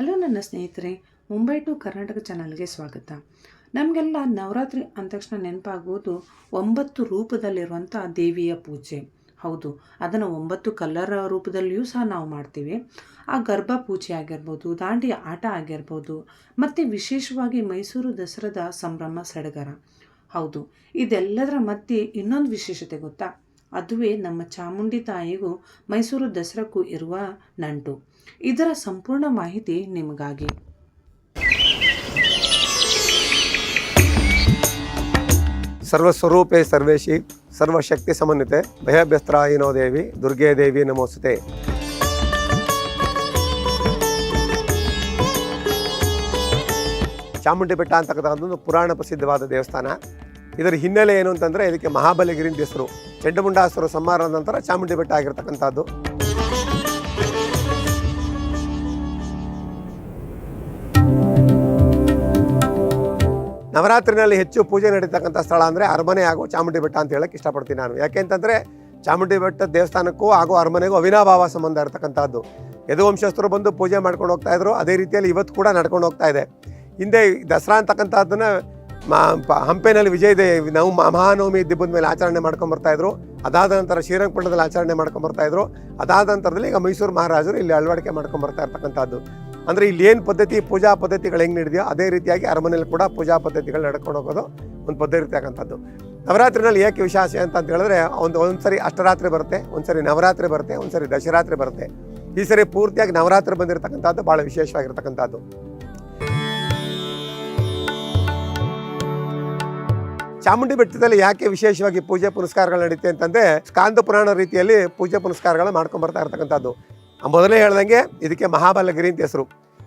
Hello ನನ್ನ ಸ್ನೇಹಿತರೆ, Mumbai to Karnataka ಚಾನಲ್ಗೆ ಸ್ವಾಗತ. ನಮಗೆಲ್ಲ ನವರಾತ್ರಿ ಅಂದ ತಕ್ಷಣ ನೆನಪಾಗುವುದು ಒಂಬತ್ತು ರೂಪದಲ್ಲಿರುವಂಥ ದೇವಿಯ ಪೂಜೆ. ಹೌದು, ಅದನ್ನು ಒಂಬತ್ತು ಕಲ್ಲರ ರೂಪದಲ್ಲಿಯೂ ಸಹ ನಾವು ಮಾಡ್ತೀವಿ. ಆ ಗರ್ಭ ಪೂಜೆ ಆಗಿರ್ಬೋದು, ದಾಂಡಿ ಆಟ ಆಗಿರ್ಬೋದು, ಮತ್ತು ವಿಶೇಷವಾಗಿ ಮೈಸೂರು ದಸರಾದ ಸಂಭ್ರಮ ಸಡಗರ. ಹೌದು, ಇದೆಲ್ಲದರ ಮಧ್ಯೆ ಇನ್ನೊಂದು ವಿಶೇಷತೆ ಗೊತ್ತಾ? ಅದುವೇ ನಮ್ಮ ಚಾಮುಂಡಿ ತಾಯಿಗೂ ಮೈಸೂರು ದಸರಾಕ್ಕೂ ಇರುವ ನಂಟು. ಇದರ ಸಂಪೂರ್ಣ ಮಾಹಿತಿ ನಿಮಗಾಗಿ. ಸರ್ವಸ್ವರೂಪೇ ಸರ್ವೇಶಿ, ಸರ್ವಶಕ್ತಿ ಸಮನ್ವಿತೆ ಭಯಭ್ಯಸ್ತ್ರಾಯಿನೋ ದೇವಿ, ದುರ್ಗೆ ದೇವಿ ನಮೋಸ್ತುತೆ ಚಾಮುಂಡಿ ಬೆಟ್ಟ ಅಂತಕ್ಕಂಥ ಒಂದು ಪುರಾಣ ಪ್ರಸಿದ್ಧವಾದ ದೇವಸ್ಥಾನ. ಇದರ ಹಿನ್ನೆಲೆ ಏನು ಅಂತಂದರೆ ಇದಕ್ಕೆ ಮಹಾಬಲಿಗಿರಿ ಅಂತ ಹೆಸರು ಚಂಡಮುಂಡಾಸುರ ಸಂಹಾರದ ನಂತರ ಚಾಮುಂಡಿ ಬೆಟ್ಟ ಆಗಿರ್ತಕ್ಕಂಥದ್ದು. ನವರಾತ್ರಿನಲ್ಲಿ ಹೆಚ್ಚು ಪೂಜೆ ನಡೀತಕ್ಕಂಥ ಸ್ಥಳ ಅಂದರೆ ಅರಮನೆ ಹಾಗೂ ಚಾಮುಂಡಿ ಬೆಟ್ಟ ಅಂತ ಹೇಳಕ್ಕೆ ಇಷ್ಟಪಡ್ತೀನಿ ನಾನು. ಯಾಕೆಂತಂದರೆ ಚಾಮುಂಡಿ ಬೆಟ್ಟ ದೇವಸ್ಥಾನಕ್ಕೂ ಹಾಗೂ ಅರಮನೆಗೂ ಅವಿನಾಭಾವ ಸಂಬಂಧ ಇರತಕ್ಕಂಥದ್ದು. ಯದುವಂಶಸ್ಥರು ಬಂದು ಪೂಜೆ ಮಾಡ್ಕೊಂಡು ಹೋಗ್ತಾ ಇದ್ರು. ಅದೇ ರೀತಿಯಲ್ಲಿ ಇವತ್ತು ಕೂಡ ನಡ್ಕೊಂಡು ಹೋಗ್ತಾ ಇದೆ. ಹಿಂದೆ ದಸರಾ ಅಂತಕ್ಕಂಥದ್ದನ್ನ ಮಾ ಹಂಪೆನಲ್ಲಿ ವಿಜಯದೇ ನಾವು ಮಹಾನವಮಿ ದಿಬ್ಬದ ಮೇಲೆ ಆಚರಣೆ ಮಾಡ್ಕೊಂಡು ಬರ್ತಾ ಇದ್ರು. ಅದಾದ ನಂತರ ಶ್ರೀರಂಗಪಟ್ಟಣದಲ್ಲಿ ಆಚರಣೆ ಮಾಡ್ಕೊಂಡು ಬರ್ತಾ ಇದ್ರು. ಅದಾದ ನಂತರದಲ್ಲಿ ಈಗ ಮೈಸೂರು ಮಹಾರಾಜರು ಇಲ್ಲಿ ಅಳವಡಿಕೆ ಮಾಡ್ಕೊಂಡು ಬರ್ತಾ ಇರ್ತಕ್ಕಂಥದ್ದು. ಅಂದರೆ ಇಲ್ಲಿ ಏನು ಪದ್ಧತಿ, ಪೂಜಾ ಪದ್ಧತಿಗಳು ಹೆಂಗೆ ನಡೆದೆಯೋ ಅದೇ ರೀತಿಯಾಗಿ ಅರಮನೆಯಲ್ಲಿ ಕೂಡ ಪೂಜಾ ಪದ್ಧತಿಗಳು ನಡ್ಕೊಂಡು ಹೋಗೋದು ಒಂದು ಪದ್ಧತಿ ಇರ್ತಕ್ಕಂಥದ್ದು. ನವರಾತ್ರಿನಲ್ಲಿ ಏಕೆ ವಿಶೇಷ ಅಂತ ಹೇಳಿದ್ರೆ, ಒಂದು, ಒಂದ್ಸರಿ ಅಷ್ಟರಾತ್ರಿ ಬರುತ್ತೆ, ಒಂದ್ಸರಿ ನವರಾತ್ರಿ ಬರುತ್ತೆ, ಒಂದ್ಸರಿ ದಶರಾತ್ರಿ ಬರುತ್ತೆ. ಈ ಸರಿ ಪೂರ್ತಿಯಾಗಿ ನವರಾತ್ರಿ ಬಂದಿರತಕ್ಕಂಥದ್ದು ಭಾಳ ವಿಶೇಷವಾಗಿರ್ತಕ್ಕಂಥದ್ದು. ಚಾಮುಂಡಿ ಬೆಟ್ಟದಲ್ಲಿ ಯಾಕೆ ವಿಶೇಷವಾಗಿ ಪೂಜೆ ಪುನಸ್ಕಾರಗಳು ನಡೆಯುತ್ತೆ ಅಂತಂದ್ರೆ ಸ್ಕಾಂದ ಪುರಾಣ ರೀತಿಯಲ್ಲಿ ಪೂಜೆ ಪುನಸ್ಕಾರಗಳು ಮಾಡ್ಕೊಂಡು ಬರ್ತಾ ಇರ್ತಕ್ಕಂಥದ್ದು. ಮೊದಲೇ ಹೇಳ್ದಂಗೆ ಇದಕ್ಕೆ ಮಹಾಬಲಗಿರಿ ಅಂತ ಹೆಸರು.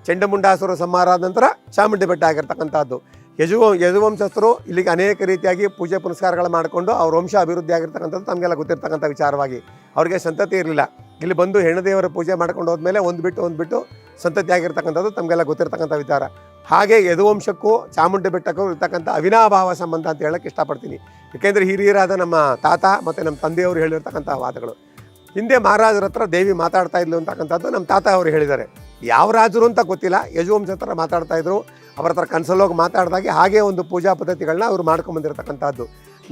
ಚಂಡಮುಂಡಾಸುರ ಸಂಹಾರ ಆದ ನಂತರ ಚಾಮುಂಡಿ ಬೆಟ್ಟ ಆಗಿರ್ತಕ್ಕಂಥದ್ದು. ಯಜು ಯಜುವಂಶಸ್ಥರು ಇಲ್ಲಿಗೆ ಅನೇಕ ರೀತಿಯಾಗಿ ಪೂಜೆ ಪುನಸ್ಕಾರಗಳು ಮಾಡಿಕೊಂಡು ಅವ್ರ ವಂಶ ಅಭಿವೃದ್ಧಿ ಆಗಿರ್ತಕ್ಕಂಥದ್ದು ತಮಗೆಲ್ಲ ಗೊತ್ತಿರ್ತಕ್ಕಂಥ ವಿಚಾರವಾಗಿ. ಅವರಿಗೆ ಸಂತತಿ ಇರಲಿಲ್ಲ. ಇಲ್ಲಿ ಬಂದು ಹೆಣ್ಣದೇವರ ಪೂಜೆ ಮಾಡ್ಕೊಂಡು ಹೋದ್ಮೇಲೆ ಒಂದು ಬಿಟ್ಟು ಒಂದು ಬಿಟ್ಟು ಸಂತತಿ ಆಗಿರ್ತಕ್ಕಂಥದ್ದು ತಮಗೆಲ್ಲ ಗೊತ್ತಿರ್ತಕ್ಕಂಥ ವಿಚಾರ. ಹಾಗೆ ಯದುವಂಶಕ್ಕೂ ಚಾಮುಂಡಿ ಬೆಟ್ಟಕ್ಕೂ ಇರ್ತಕ್ಕಂಥ ಅವಿನಾಭಾವ ಸಂಬಂಧ ಅಂತ ಹೇಳಕ್ಕೆ ಇಷ್ಟಪಡ್ತೀನಿ. ಏಕೆಂದರೆ ಹಿರಿಯರಾದ ನಮ್ಮ ತಾತ ಮತ್ತು ನಮ್ಮ ತಂದೆಯವರು ಹೇಳಿರ್ತಕ್ಕಂಥ ವಾದಗಳು. ಹಿಂದೆ ಮಹಾರಾಜರ ಹತ್ರ ದೇವಿ ಮಾತಾಡ್ತಾ ಇದ್ಲು ಅಂತಕ್ಕಂಥದ್ದು ನಮ್ಮ ತಾತ ಅವರು ಹೇಳಿದ್ದಾರೆ. ಯಾವ ರಾಜರು ಅಂತ ಗೊತ್ತಿಲ್ಲ. ಯಜುವಂಶ ಹತ್ರ ಮಾತಾಡ್ತಾ ಇದ್ರು. ಅವ್ರ ಹತ್ರ ಕನ್ಸಲ್ಲೋಗಿ ಮಾತಾಡ್ದಾಗೆ ಹಾಗೆ ಒಂದು ಪೂಜಾ ಪದ್ಧತಿಗಳನ್ನ ಅವ್ರು ಮಾಡ್ಕೊಂಬಂದಿರತಕ್ಕಂಥದ್ದು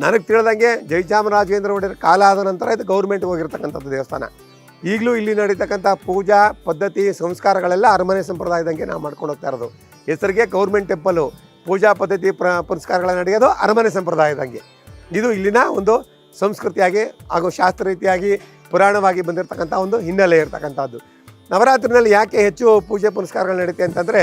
ನನಗೆ ತಿಳಿದಂಗೆ ಜಯಚಾಮರಾಜೇಂದ್ರ ಒಡೆಯರ್ ಕಾಲ ಆದ ನಂತರ ಇದು ಗೌರ್ಮೆಂಟ್ಗೆ ಹೋಗಿರ್ತಕ್ಕಂಥದ್ದು ದೇವಸ್ಥಾನ. ಈಗಲೂ ಇಲ್ಲಿ ನಡೀತಕ್ಕಂಥ ಪೂಜಾ ಪದ್ಧತಿ ಸಂಸ್ಕಾರಗಳೆಲ್ಲ ಅರಮನೆ ಸಂಪ್ರದಾಯದಂಗೆ ನಾವು ಮಾಡ್ಕೊಂಡು ಹೋಗ್ತಾ ಇರೋದು. ಹೆಸರಿಗೆ ಗೌರ್ಮೆಂಟ್ ಟೆಂಪಲು, ಪೂಜಾ ಪದ್ಧತಿ ಪ್ರ ಪುನಸ್ಕಾರಗಳ ನಡೆಯೋದು ಅರಮನೆ ಸಂಪ್ರದಾಯದಂಗೆ. ಇದು ಇಲ್ಲಿನ ಒಂದು ಸಂಸ್ಕೃತಿಯಾಗಿ ಹಾಗೂ ಶಾಸ್ತ್ರ ರೀತಿಯಾಗಿ ಪುರಾಣವಾಗಿ ಬಂದಿರತಕ್ಕಂಥ ಒಂದು ಹಿನ್ನೆಲೆ ಇರತಕ್ಕಂಥದ್ದು. ನವರಾತ್ರಿನಲ್ಲಿ ಯಾಕೆ ಹೆಚ್ಚು ಪೂಜೆ ಪುನಸ್ಕಾರಗಳು ನಡೀತೆ ಅಂತಂದರೆ,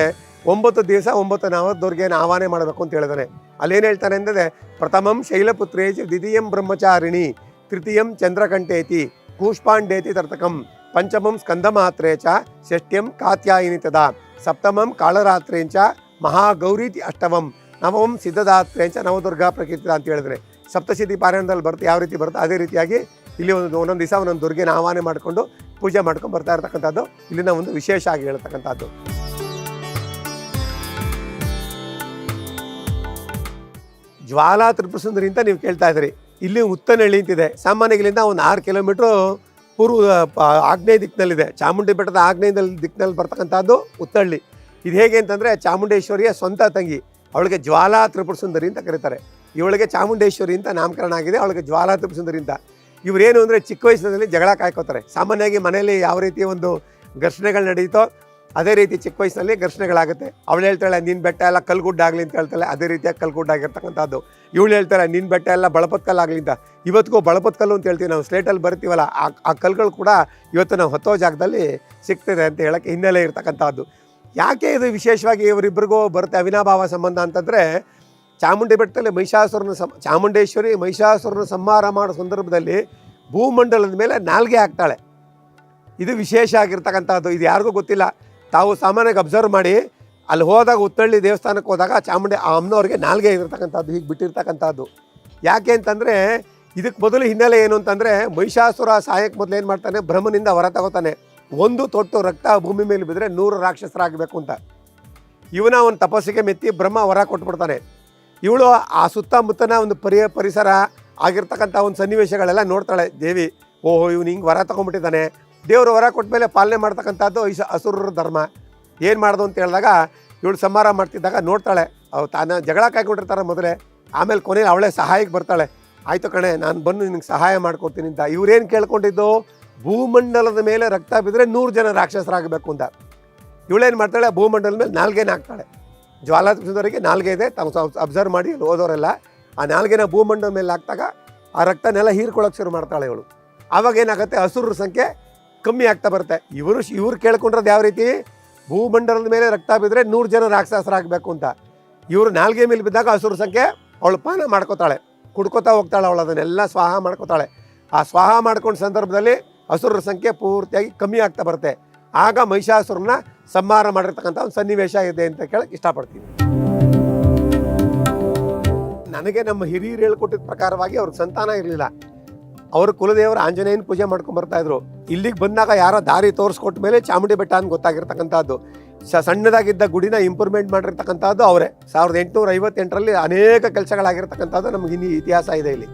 ಒಂಬತ್ತು ದಿವಸ ಒಂಬತ್ತು ನವದುರ್ಗೆಯನ್ನು ಆಹ್ವಾನ ಮಾಡಬೇಕು ಅಂತ ಹೇಳಿದಾನೆ ಅಲ್ಲೇನು ಹೇಳ್ತಾನೆ ಅಂದರೆ ಪ್ರಥಮಂ ಶೈಲಪುತ್ರೇ ದ್ವಿತೀಯಂ ಬ್ರಹ್ಮಚಾರಿಣಿ, ತೃತೀಯಂ ಚಂದ್ರಕಂಠೇತಿ, ಕೂಷ್ಪಾಂಡೇತಿ ತರ್ತಕಂ, ಪಂಚಮಂ ಸ್ಕಂದಮಾತ್ರೇಚ ಚ ಷಷ್ಟ್ಯಂ ಕಾತ್ಯಾಯಿನಿ ತದಾ ಸಪ್ತಮಂ ಕಾಳರಾತ್ರೇಂಚ ಮಹಾಗೌರೀತಿ ಅಷ್ಟಮಂ, ನವಮಂ ಸಿದ್ಧದಾತ್ರೇಂಚ ನವದುರ್ಗಾ ಪ್ರಕೃತಿ ಅಂತ ಹೇಳಿದ್ರೆ. ಸಪ್ತಶತಿ ಪಾರಾಯಣದಲ್ಲಿ ಬರುತ್ತೆ, ಯಾವ ರೀತಿ ಬರುತ್ತೆ? ಅದೇ ರೀತಿಯಾಗಿ ಇಲ್ಲಿ ಒಂದು, ಒಂದೊಂದು ದಿವಸ ಒಂದೊಂದು ದುರ್ಗೆನ ಆಹ್ವಾನ ಮಾಡಿಕೊಂಡು ಪೂಜೆ ಮಾಡ್ಕೊಂಡು ಬರ್ತಾ ಇರತಕ್ಕಂಥದ್ದು. ಇಲ್ಲಿನ ಒಂದು ವಿಶೇಷ ಆಗಿ ಹೇಳ್ತಕ್ಕಂಥದ್ದು. ಜ್ವಾಲಾ ತ್ರಿಪುರಸುಂದರಿ ಅಂತ ನೀವು ಕೇಳ್ತಾ ಇದ್ದೀರಿ. ಇಲ್ಲಿ ಉತ್ತನಹಳ್ಳಿ ಅಂತಿದೆ. ಸಾಮಾನ್ಯ ಇಲ್ಲಿಂದ ಒಂದು ಆರು ಕಿಲೋಮೀಟ್ರು ಪೂರ್ವ ಆಗ್ನೇಯ ದಿಕ್ಕಿನಲ್ಲಿದೆ ಚಾಮುಂಡಿ ಬೆಟ್ಟದ ಆಗ್ನೇಯದಲ್ಲಿ ದಿಕ್ಕಿನಲ್ಲಿ ಬರ್ತಕ್ಕಂಥದ್ದು ಉತ್ತಳ್ಳಿ. ಇದು ಹೇಗೆ ಅಂತಂದರೆ ಚಾಮುಂಡೇಶ್ವರಿಯ ಸ್ವಂತ ತಂಗಿ. ಅವಳಿಗೆ ಜ್ವಾಲಾ ತ್ರಿಪುರಸುಂದರಿ ಅಂತ ಕರೀತಾರೆ. ಇವಳಿಗೆ ಚಾಮುಂಡೇಶ್ವರಿ ಅಂತ ನಾಮಕರಣ ಆಗಿದೆ, ಅವಳಿಗೆ ಜ್ವಾಲಾ ತ್ರಿಪುರಸುಂದರಿ ಅಂತ. ಇವರೇನು ಅಂದರೆ ಚಿಕ್ಕ ವಯಸ್ಸಿನಲ್ಲಿ ಜಗಳ ಕಾಯ್ಕೋತಾರೆ. ಸಾಮಾನ್ಯವಾಗಿ ಮನೆಯಲ್ಲಿ ಯಾವ ರೀತಿ ಒಂದು ಘರ್ಷಣೆಗಳು ನಡೀತೋ ಅದೇ ರೀತಿ ಚಿಕ್ಕ ವಯಸ್ಸಿನಲ್ಲಿ ಘರ್ಷಣೆಗಳಾಗುತ್ತೆ. ಅವಳು ಹೇಳ್ತಾಳೆ ನಿನ್ನ ಬೆಟ್ಟ ಎಲ್ಲ ಕಲ್ಗುಡ್ಡ ಆಗಲಿ ಅಂತ ಹೇಳ್ತಾಳೆ. ಅದೇ ರೀತಿಯಾಗಿ ಕಲ್ಗುಡ್ಡ ಆಗಿರ್ತಕ್ಕಂಥದ್ದು. ಇವಳು ಹೇಳ್ತಾಳೆ ನಿನ್ನ ಬೆಟ್ಟ ಎಲ್ಲ ಬಳಪದ ಆಗಲಿ ಅಂತ. ಇವತ್ತಿಗೂ ಬಳಪತ್ಕಲ್ಲು ಕಲ್ಲು ಅಂತ ಹೇಳ್ತೀವಿ ನಾವು ಸ್ಲೇಟಲ್ಲಿ ಬರ್ತೀವಲ್ಲ, ಆ ಆ ಕಲ್ಗಳು ಕೂಡ ಇವತ್ತು ನಾವು ಹೊತ್ತೋ ಜಾಗದಲ್ಲಿ ಸಿಗ್ತದೆ ಅಂತ ಹೇಳೋಕ್ಕೆ ಹಿನ್ನೆಲೆ ಇರ್ತಕ್ಕಂಥದ್ದು. ಯಾಕೆ ಇದು ವಿಶೇಷವಾಗಿ ಇವರಿಬ್ಬರಿಗೂ ಬರುತ್ತೆ ಅವಿನಾಭಾವ ಸಂಬಂಧ ಅಂತಂದರೆ, ಚಾಮುಂಡಿ ಬೆಟ್ಟದಲ್ಲಿ ಮಹಿಷಾಸುರನ ಚಾಮುಂಡೇಶ್ವರಿ ಮಹಿಷಾಸುರನ ಸಂಹಾರ ಮಾಡೋ ಸಂದರ್ಭದಲ್ಲಿ ಭೂಮಂಡಲದ ಮೇಲೆ ನಾಲ್ಗೆ ಹಾಕ್ತಾಳೆ. ಇದು ವಿಶೇಷ ಆಗಿರ್ತಕ್ಕಂಥದ್ದು, ಇದು ಯಾರಿಗೂ ಗೊತ್ತಿಲ್ಲ. ತಾವು ಸಾಮಾನ್ಯವಾಗಿ ಅಬ್ಸರ್ವ್ ಮಾಡಿ ಅಲ್ಲಿ ಹೋದಾಗ ಉತ್ತಳ್ಳಿ ದೇವಸ್ಥಾನಕ್ಕೆ ಹೋದಾಗ ಚಾಮುಂಡಿ ಆ ಅಮ್ಮನವ್ರಿಗೆ ನಾಲ್ಗೆ ಇರತಕ್ಕಂಥದ್ದು, ಹೀಗೆ ಬಿಟ್ಟಿರ್ತಕ್ಕಂಥದ್ದು. ಯಾಕೆ ಅಂತಂದರೆ ಇದಕ್ಕೆ ಮೊದಲು ಹಿನ್ನೆಲೆ ಏನು ಅಂತಂದರೆ ಮಹಿಷಾಸುರ ಸಾಯಕ್ಕೆ ಮೊದಲು ಏನು ಮಾಡ್ತಾನೆ? ಬ್ರಹ್ಮನಿಂದ ಹೊರ ತಗೋತಾನೆ. ಒಂದು ತೊಟ್ಟು ರಕ್ತ ಭೂಮಿ ಮೇಲೆ ಬಿದ್ದರೆ ನೂರು ರಾಕ್ಷಸರಾಗಬೇಕು ಅಂತ. ಇವನ ಒಂದು ತಪಸ್ಸಿಗೆ ಮೆತ್ತಿ ಬ್ರಹ್ಮ ಹೊರ ಕೊಟ್ಬಿಡ್ತಾನೆ. ಇವಳು ಆ ಸುತ್ತಮುತ್ತನ ಒಂದು ಪರಿ ಪರಿಸರ ಆಗಿರ್ತಕ್ಕಂಥ ಒಂದು ಸನ್ನಿವೇಶಗಳೆಲ್ಲ ನೋಡ್ತಾಳೆ ದೇವಿ. ಓಹೋ, ಇವನು ಹಿಂಗೆ ಹೊರ ತಗೊಂಡ್ಬಿಟ್ಟಿದ್ದಾನೆ. ದೇವರು ವರ ಕೊಟ್ಟ ಮೇಲೆ ಪಾಲನೆ ಮಾಡ್ತಕ್ಕಂಥದ್ದು ಈ ಅಸುರರ ಧರ್ಮ. ಏನು ಮಾಡೋದು ಅಂತ ಹೇಳಿದಾಗ ಇವಳು ಸಂಹಾರ ಮಾಡ್ತಿದ್ದಾಗ ನೋಡ್ತಾಳೆ ಅವ್ರು ತಾನ ಜಗಳ ಕಾಯ್ಕೊಂಡಿರ್ತಾರೆ ಮೊದಲೇ. ಆಮೇಲೆ ಕೊನೆಯಲ್ಲಿ ಅವಳೇ ಸಹಾಯಕ್ಕೆ ಬರ್ತಾಳೆ. ಆಯಿತು ಕಣೆ, ನಾನು ಬಂದು ನಿನಗೆ ಸಹಾಯ ಮಾಡ್ಕೊಡ್ತೀನಿ ಅಂತ. ಇವ್ರೇನು ಕೇಳ್ಕೊಂಡಿದ್ದು? ಭೂಮಂಡಲದ ಮೇಲೆ ರಕ್ತ ಬಿದ್ದರೆ ನೂರು ಜನ ರಾಕ್ಷಸರಾಗಬೇಕು ಅಂತ. ಇವಳೇನು ಮಾಡ್ತಾಳೆ? ಭೂಮಂಡಲದ ಮೇಲೆ ನಾಲ್ಗೇನೇ ಹಾಕ್ತಾಳೆ ಜ್ವಾಲಾ ನಾಲ್ಗೆ ಇದೆ. ತಾವು ಅಬ್ಸರ್ವ್ ಮಾಡಿ ಓದೋರೆಲ್ಲ ಆ ನಾಲ್ಗೆನ ಭೂಮಂಡಲದ ಮೇಲೆ ಹಾಕ್ದಾಗ ಆ ರಕ್ತನೆಲ್ಲ ಹೀರ್ಕೊಳ್ಳೋಕೆ ಶುರು ಮಾಡ್ತಾಳೆ ಇವಳು. ಆವಾಗ ಏನಾಗುತ್ತೆ? ಸಂಖ್ಯೆ ಕಮ್ಮಿ ಆಗ್ತಾ ಬರುತ್ತೆ. ಇವರು ಇವ್ರು ಕೇಳ್ಕೊಂಡಿರೋದು ಯಾವ ರೀತಿ? ಭೂಮಂಡಲದ ಮೇಲೆ ರಕ್ತ ಬಿದ್ದರೆ ನೂರು ಜನ ರಾಕ್ಷಸರಾಗಬೇಕು ಅಂತ. ಇವರು ನಾಲ್ಗೆ ಮೇಲೆ ಬಿದ್ದಾಗ ಹಸುರ ಸಂಖ್ಯೆ ಅವಳು ಪಾನ ಮಾಡ್ಕೋತಾಳೆ. ಕುಡ್ಕೋತಾ ಹೋಗ್ತಾಳೆ ಅವಳು ಅದನ್ನೆಲ್ಲ ಸ್ವಾಹ ಮಾಡ್ಕೋತಾಳೆ. ಆ ಸ್ವಾಹ ಮಾಡ್ಕೊಂಡ ಸಂದರ್ಭದಲ್ಲಿ ಹಸುರರ ಸಂಖ್ಯೆ ಪೂರ್ತಿಯಾಗಿ ಕಮ್ಮಿ ಆಗ್ತಾ ಬರುತ್ತೆ. ಆಗ ಮಹಿಷಾಸುರನ್ನ ಸಂಹಾರ ಮಾಡಿರ್ತಕ್ಕಂಥ ಒಂದು ಸನ್ನಿವೇಶ ಇದೆ ಅಂತ ಕೇಳಕ್ಕೆ ಇಷ್ಟಪಡ್ತೀನಿ. ನನಗೆ ನಮ್ಮ ಹಿರಿಯರು ಹೇಳ್ಕೊಟ್ಟಿದ್ದ ಪ್ರಕಾರವಾಗಿ ಅವ್ರಿಗೆ ಸಂತಾನ ಇರಲಿಲ್ಲ. ಅವ್ರ ಕುಲದೇವರು ಆಂಜನೇಯನ ಪೂಜೆ ಮಾಡ್ಕೊಂಡು ಬರ್ತಾ ಇದ್ರು. ಇಲ್ಲಿಗೆ ಬಂದಾಗ ಯಾರೋ ದಾರಿ ತೋರಿಸ್ಕೊಟ್ಟ ಮೇಲೆ ಚಾಮುಂಡಿ ಬೆಟ್ಟ ಅಂತ ಗೊತ್ತಾಗಿರ್ತಕ್ಕಂಥದ್ದು. ಸಣ್ಣದಾಗಿದ್ದ ಗುಡಿನ ಇಂಪ್ರೂವ್ಮೆಂಟ್ ಮಾಡಿರ್ತಕ್ಕಂಥದ್ದು ಅವರೇ. ಸಾವಿರದ ಎಂಟುನೂರ ಐವತ್ತೆಂಟರಲ್ಲಿ ಅನೇಕ ಕೆಲಸಗಳಾಗಿರ್ತಕ್ಕಂಥದ್ದು ನಮ್ಗೆ ಇನ್ನು ಇತಿಹಾಸ ಇದೆ ಇಲ್ಲಿ.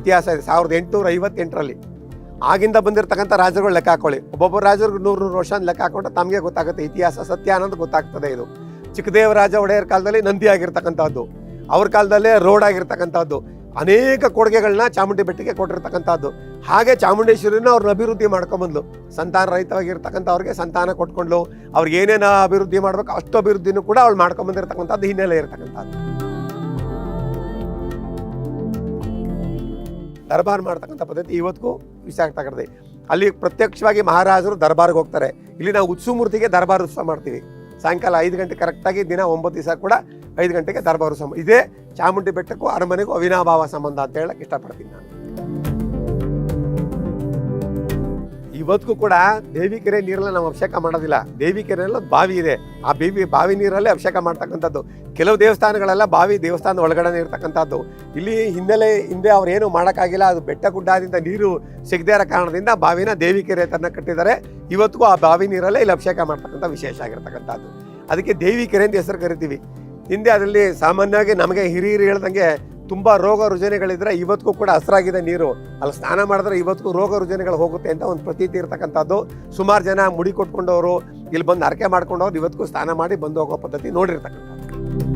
ಇತಿಹಾಸ ಇದೆ, ಸಾವಿರದ ಎಂಟುನೂರ ಐವತ್ತೆಂಟರಲ್ಲಿ. ಆಗಿಂದ ಬಂದಿರತಕ್ಕಂಥ ರಾಜರುಗಳು ಲೆಕ್ಕ ಹಾಕೊಳ್ಳಿ. ಒಬ್ಬೊಬ್ಬ ರಾಜರು ನೂರು ನೂರು ವರ್ಷ ಲೆಕ್ಕ ಹಾಕೊಂಡ್ರೆ ತಮಗೆ ಗೊತ್ತಾಗುತ್ತೆ ಇತಿಹಾಸ ಸತ್ಯ ಅನ್ನೋದು ಗೊತ್ತಾಗ್ತದೆ ಇದು. ಚಿಕ್ಕದೇವರಾಜ ಒಡೆಯರ್ ಕಾಲದಲ್ಲಿ ನಂದಿ ಆಗಿರ್ತಕ್ಕಂಥದ್ದು. ಅವ್ರ ಕಾಲದಲ್ಲೇ ರೋಡ್ ಆಗಿರ್ತಕ್ಕಂಥದ್ದು. ಅನೇಕ ಕೊಡುಗೆಗಳನ್ನ ಚಾಮುಂಡಿ ಬೆಟ್ಟಕ್ಕೆ ಕೊಟ್ಟಿರ್ತಕ್ಕಂಥದ್ದು. ಹಾಗೆ ಚಾಮುಂಡೇಶ್ವರಿನ ಅವ್ರನ್ನ ಅಭಿವೃದ್ಧಿ ಮಾಡ್ಕೊಂಬಂದ್ಲು. ಸಂತಾನ ರಹಿತವಾಗಿರ್ತಕ್ಕಂಥವ್ರಿಗೆ ಸಂತಾನ ಕೊಟ್ಕೊಂಡ್ಲು. ಅವ್ರಿಗೆ ಏನೇನು ಅಭಿವೃದ್ಧಿ ಮಾಡ್ಬೇಕು ಅಷ್ಟು ಅಭಿವೃದ್ಧಿನೂ ಕೂಡ ಅವ್ಳು ಮಾಡ್ಕೊಂಬಂದಿರ್ತಕ್ಕಂಥದ್ದು ಹಿನ್ನೆಲೆ ಇರ್ತಕ್ಕಂಥದ್ದು. ದರ್ಬಾರ್ ಮಾಡ್ತಕ್ಕಂಥ ಪದ್ಧತಿ ಇವತ್ತಿಗೂ ವಿಶಾಖ ಅಲ್ಲಿ ಪ್ರತ್ಯಕ್ಷವಾಗಿ ಮಹಾರಾಜರು ದರ್ಬಾರ್ಗೆ ಹೋಗ್ತಾರೆ. ಇಲ್ಲಿ ನಾವು ಉತ್ಸವ ಮೂರ್ತಿಗೆ ದರ್ಬಾರ್ ಉತ್ಸವ ಮಾಡ್ತೀವಿ. ಸಾಯಂಕಾಲ ಐದು ಗಂಟೆ ಕರೆಕ್ಟಾಗಿ ದಿನ ಒಂಬತ್ತು ದಿವಸ ಕೂಡ ಐದು ಗಂಟೆಗೆ ದರ್ಬಾರ್ ಸಮ ಇದೇ ಚಾಮುಂಡಿ ಬೆಟ್ಟಕ್ಕೂ ಅರಮನೆಗೂ ಅವಿನಾಭಾವ ಸಂಬಂಧ ಅಂತ ಹೇಳಕ್ಕೆ ಇಷ್ಟಪಡ್ತೀನಿ ನಾನು. ಇವತ್ತಿಗೂ ಕೂಡ ದೇವಿ ಕೆರೆ ನೀರಲ್ಲ ನಾವು ಅಭಿಷೇಕ ಮಾಡೋದಿಲ್ಲ. ದೇವಿ ಕೆರೆಯಲ್ಲಿ ಬಾವಿ ಇದೆ. ಆ ಬೇವಿ ಬಾವಿ ನೀರಲ್ಲೇ ಅಭಿಷೇಕ ಮಾಡ್ತಕ್ಕಂಥದ್ದು. ಕೆಲವು ದೇವಸ್ಥಾನಗಳೆಲ್ಲ ಬಾವಿ ದೇವಸ್ಥಾನದ ಒಳಗಡೆ ಇರ್ತಕ್ಕಂಥದ್ದು. ಇಲ್ಲಿ ಹಿನ್ನೆಲೆ ಹಿಂದೆ ಅವ್ರು ಏನು ಮಾಡೋಕ್ಕಾಗಿಲ್ಲ. ಅದು ಬೆಟ್ಟ ಗುಡ್ಡದಿಂದ ನೀರು ಸಿಗದೇ ಇರೋ ಕಾರಣದಿಂದ ಬಾವಿನ ದೇವಿ ಕೆರೆ ತನ್ನ ಕಟ್ಟಿದ್ದಾರೆ. ಇವತ್ತಿಗೂ ಆ ಬಾವಿ ನೀರಲ್ಲೇ ಇಲ್ಲಿ ಅಭಿಷೇಕ ಮಾಡ್ತಕ್ಕಂಥ ವಿಶೇಷ ಆಗಿರ್ತಕ್ಕಂಥದ್ದು. ಅದಕ್ಕೆ ದೇವಿ ಕೆರೆ ಅಂತ ಹೆಸರು ಕರಿತೀವಿ. ಹಿಂದೆ ಅದರಲ್ಲಿ ಸಾಮಾನ್ಯವಾಗಿ ನಮಗೆ ಹಿರಿಯರು ಹೇಳ್ದಂಗೆ ತುಂಬ ರೋಗ ರುಜಿನಗಳಿದ್ರೆ ಇವತ್ತಿಗೂ ಕೂಡ ಹಸ್ರಾಗಿದೆ ನೀರು. ಅಲ್ಲಿ ಸ್ನಾನ ಮಾಡಿದ್ರೆ ಇವತ್ತಿಗೂ ರೋಗ ರುಜಿನಗಳು ಹೋಗುತ್ತೆ ಅಂತ ಒಂದು ಪ್ರತೀತಿ ಇರ್ತಕ್ಕಂಥದ್ದು. ಸುಮಾರು ಜನ ಮುಡಿ ಕೊಟ್ಕೊಂಡವರು, ಇಲ್ಲಿ ಬಂದು ಅರಕೆ ಮಾಡ್ಕೊಂಡವ್ರು ಇವತ್ತಿಗೂ ಸ್ನಾನ ಮಾಡಿ ಬಂದು ಹೋಗೋ ಪದ್ಧತಿ ನೋಡಿರ್ತಕ್ಕಂಥದ್ದು.